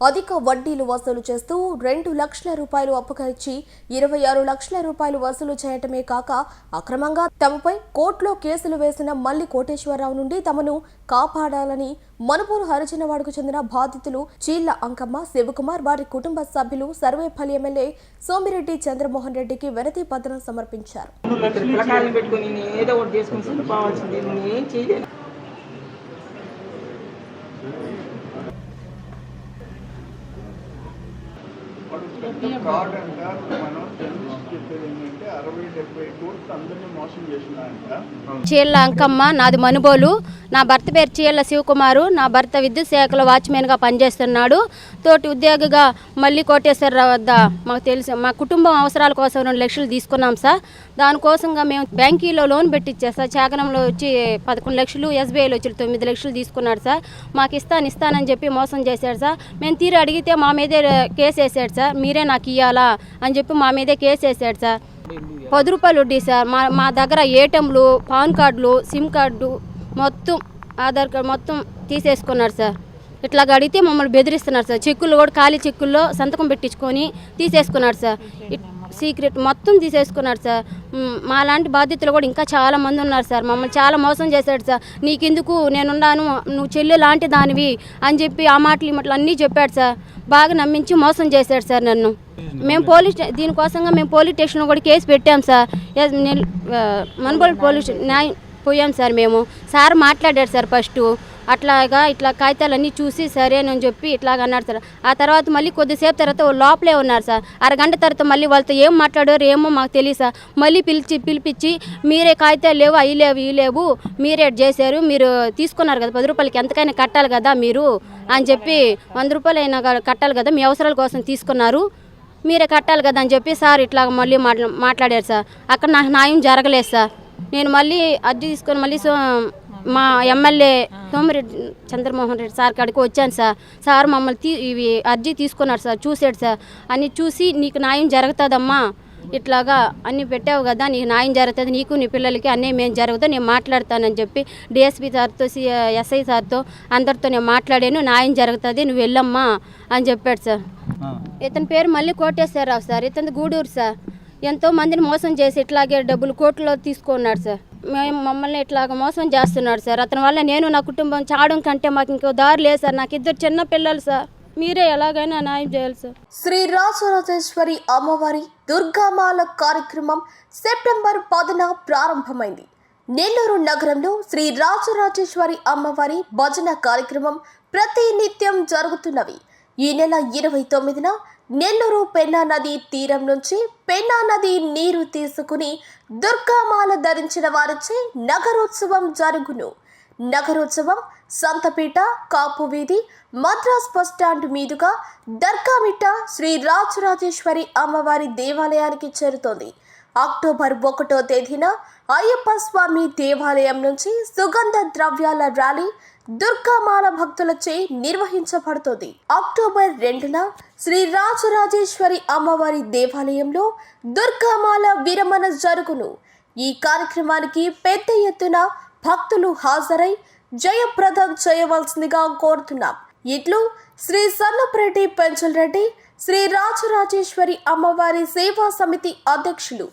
అధిక వడ్డీలు వసూలు చేస్తూ రెండు లక్షల రూపాయలు అప్పుగా ఇచ్చి ఇరవై ఆరు లక్షల రూపాయలు వసూలు చేయటమే కాక అక్రమంగా తమపై కోర్టులో కేసులు వేసిన మల్లి కోటేశ్వరరావు నుండి తమను కాపాడాలని మనుపూరు హరిజనవాడకు చెందిన బాధితులు చీళ్ళ అంకమ్మ శివకుమార్ వారి కుటుంబ సభ్యులు సర్వేపల్లి ఎమ్మెల్యే సోమిరెడ్డి చంద్రమోహన్ రెడ్డికి వినతి పత్రం సమర్పించారు. పిల్లకాయలను పెట్టుకొని నేను ఏదో ఒకటి చేసుకుని సరే పోవాల్సింది నేను ఏం చేయలేను ఫ్రాడ్ అంట. మనం జర్నలిస్ట్ చెప్పేది ఏంటంటే అరవై డెబ్బై కోట్లు అందరినీ మోసం చేసినాయంట చీళ్ళ అంకమ్మ నాది మనుబోలు. నా భర్త పేరు చీళ్ళ శివకుమారు. నా భర్త విద్యుత్ శాఖలో వాచ్మెన్గా పనిచేస్తున్నాడు. తోటి ఉద్యోగిగా మల్లి కోటేశ్వరరావు వద్ద మాకు తెలుసు. మా కుటుంబం అవసరాల కోసం రెండు లక్షలు తీసుకున్నాం సార్. దానికోసంగా మేము బ్యాంకీలో లోన్ పెట్టించా సార్. చాకనంలో వచ్చి పదకొండు లక్షలు ఎస్బీఐలో వచ్చి తొమ్మిది లక్షలు తీసుకున్నాడు సార్. మాకు ఇస్తాను ఇస్తానని చెప్పి మోసం చేశాడు సార్. మేము తీరు అడిగితే మా మీదే కేసు వేసాడు సార్. మీరే నాకు ఇవ్వాలా అని చెప్పి మా మీదే కేసు వేసాడు సార్. పది రూపాయలు వడ్డీ సార్. మా మా దగ్గర ఏటీఎంలు పాన్ కార్డులు సిమ్ కార్డు మొత్తం ఆధార్ కార్డు మొత్తం తీసేసుకున్నారు సార్. ఇట్లా అడిగితే మమ్మల్ని బెదిరిస్తున్నారు సార్. చెక్కులు కూడా ఖాళీ చెక్కుల్లో సంతకం పెట్టించుకొని తీసేసుకున్నారు సార్. సీక్రెట్ మొత్తం తీసేసుకున్నారు సార్. మాలాంటి బాధ్యతలు కూడా ఇంకా చాలా మంది ఉన్నారు సార్. మమ్మల్ని చాలా మోసం చేశాడు సార్. నీకెందుకు నేనున్నాను నువ్వు చెల్లి లాంటి దానివి అని చెప్పి ఆ మాటలు ఈ అన్నీ చెప్పాడు సార్. బాగా నమ్మించి మోసం చేశాడు సార్ నన్ను. మేము పోలీస్ దీనికోసంగా మేము పోలీస్ స్టేషన్లో కూడా కేసు పెట్టాం సార్. మనబోల్ నేను పోలీస్ న్యాయం న్యాయ పోయాం సార్ మేము. సార్ మాట్లాడాడు సార్ ఫస్ట్. అట్లాగా ఇట్లా కాగితాలన్నీ చూసి సరేనని చెప్పి ఇట్లాగ అన్నారు సార్. ఆ తర్వాత మళ్ళీ కొద్దిసేపు తర్వాత లోపలే ఉన్నారు సార్. అరగంట తర్వాత మళ్ళీ వాళ్ళతో ఏం మాట్లాడారు ఏమో మాకు తెలియదు సార్. మళ్ళీ పిలిచి పిలిపించి మీరే కాగితాలు లేవు అవి లేవు ఇవి లేవు మీరే చేశారు మీరు తీసుకున్నారు కదా పది రూపాయలకి ఎంతకైనా కట్టాలి కదా మీరు అని చెప్పి వంద రూపాయలు అయినా కట్టాలి కదా మీ అవసరాల కోసం తీసుకున్నారు మీరే కట్టాలి కదా అని చెప్పి సార్ ఇట్లా మళ్ళీ మాట్లా మాట్లాడారు సార్. అక్కడ నాకు న్యాయం జరగలేదు సార్. నేను మళ్ళీ అర్జీ తీసుకొని మళ్ళీ సో మా ఎమ్మెల్యే సోమిరెడ్డి చంద్రమోహన్ రెడ్డి సార్ కాడికి వచ్చాను సార్. సార్ మమ్మల్ని తీ ఇవి అర్జీ తీసుకున్నారు సార్ చూసాడు సార్. అన్ని చూసి నీకు న్యాయం జరుగుతుందమ్మా. ఇట్లాగా అన్ని పెట్టావు కదా నీకు న్యాయం జరుగుతుంది నీకు నీ పిల్లలకి అన్నీ మేము జరుగుతుంది నేను మాట్లాడతానని చెప్పి డిఎస్పీ సార్తో సి ఎస్ఐ సార్తో అందరితో నేను మాట్లాడాను న్యాయం జరుగుతుంది నువ్వు వెళ్ళమ్మా అని చెప్పాడు సార్. ఇతని పేరు మళ్ళీ కోటేశ్వరరావు సార్ ఇతని గూడూరు సార్. ఎంతో మందిని మోసం చేసి ఇట్లాగే డబ్బులు కోట్లలో తీసుకున్నాడు సార్. మేము మమ్మల్ని ఇట్లాగ మోసం చేస్తున్నాడు సార్. అతని వల్ల నేను నా కుటుంబం చావడం కంటే మాకు ఇంకో దారి లేదు సార్. నాకు ఇద్దరు చిన్న పిల్లలు సార్. మీరే ఎలాగైనా న్యాయం చేయాలి సార్. శ్రీ రాజరాజేశ్వరి అమ్మవారి దుర్గామాల కార్యక్రమం సెప్టెంబర్ పదున ప్రారంభమైంది. నెల్లూరు నగరంలో శ్రీ రాజరాజేశ్వరి అమ్మవారి భజన కార్యక్రమం ప్రతి నిత్యం జరుగుతున్నవి. ఈ నెల ఇరవై తొమ్మిదిన నెల్లూరు పెన్నా నది తీరం నుంచి పెన్నా నది నీరు తీసుకుని దుర్గామాల ధరించిన వారిచే నగరోత్సవం జరుగును. నగరోత్సవం సంతపేట కాపు వీధి మద్రాస్ బస్ స్టాండ్ మీదుగా దర్గామిట్ట శ్రీ రాజరాజేశ్వరి అమ్మవారి దేవాలయానికి చేరుతోంది. అక్టోబర్ ఒకటో తేదీన అయ్యప్ప స్వామి దేవాలయం నుంచి సుగంధ ద్రవ్యాల ర్యాలీ దుర్గామాల భక్తులచే నిర్వహించబడుతుంది. అక్టోబర్ రెండున శ్రీ రాజరాజేశ్వరి అమ్మవారి దేవాలయంలో దుర్గామాల విరమణ జరుగును. ఈ కార్యక్రమానికి పెద్ద ఎత్తున భక్తులు హాజరై జయప్రదం చేయవలసిందిగా కోరుతున్నాం. ఇట్లు శ్రీ సన్నపరెడ్డి పెంచల్ రెడ్డి శ్రీ రాజరాజేశ్వరి అమ్మవారి సేవా సమితి అధ్యక్షులు